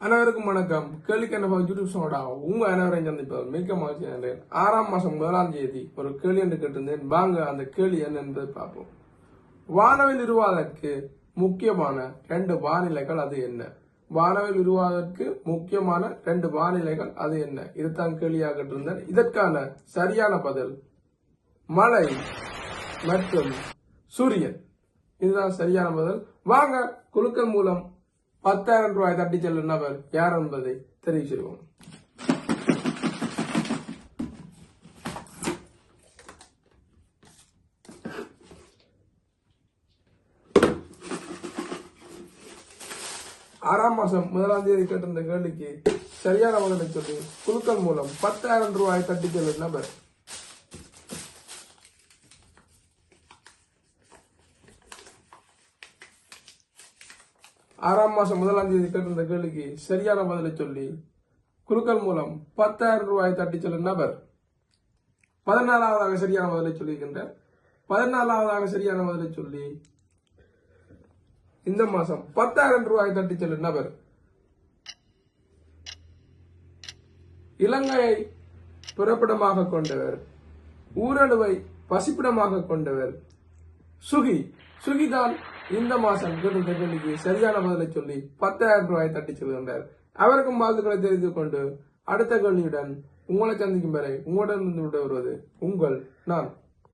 அனைவருக்கும் வணக்கம். கேள்விக்கு என்ன யூடியூப் சோடா உங்க அனைவரையும் சந்திப்பது மிக்க மகிழ்ச்சி ஆறாம் மாசம் முதலாம் தேதி ஒரு கேள்வி என்று கேட்டிருந்தேன். வாங்க அந்த கேள்வி என்ன என்பதை பார்ப்போம். வானவில் உருவாவதற்கு முக்கியமான ரெண்டு வானிலைகள் அது என்ன? வானவில் உருவாவதற்கு முக்கியமான ரெண்டு வானிலைகள் அது என்ன? இதுதான் கேள்வியாக கேட்டிருந்தேன். இதற்கான சரியான பதில் மழை மற்றும் சூரியன். இதுதான் சரியான பதில். வாங்க குழுக்கள் மூலம் பத்தாயிரம் ரூபாய் தட்டி செல்லும் நபர் யார் என்பதை தெரிவிச்சிருவோம் ஆறாம் மாசம் முதலாம் தேதி கேட்டிருந்த கேள்விக்கு சரியான பதிலை சொல்லி குழுக்கள் மூலம் பத்தாயிரம் ரூபாய் தட்டி செல்லும் நபர் ஆறாம் மாசம் முதலாம் தேதி கேட்டிருந்த கேள்விக்கு சரியான பதிலை சொல்லி குலுக்கல் மூலம் பத்தாயிரம் ரூபாய் தட்டி செல்லும் நபர். பதினாலாவதாக சரியான பதிலை சொல்லியிருக்கின்ற பதினாலாவதாக சரியான பதிலை சொல்லி இந்த மாசம் பத்தாயிரம் ரூபாய் தட்டி செல்லும் நபர். இலங்கையை பிறப்பிடமாக கொண்டவர் ஊரணுவை பசிப்பிடமாக கொண்டவர் சுகி. சுகிதான் இந்த மாசம் கேட்டிருந்த கேள்விக்கு சரியான பதிலை சொல்லி பத்தாயிரம் ரூபாயை தட்டி செல்கின்றார். அவருக்கும் வாழ்த்துக்களை தெரிந்து கொண்டு அடுத்த கேள்வியுடன் உங்களை சந்திக்கும் வரை உங்களுடன் இருந்து விட வருவது உங்கள் நான்.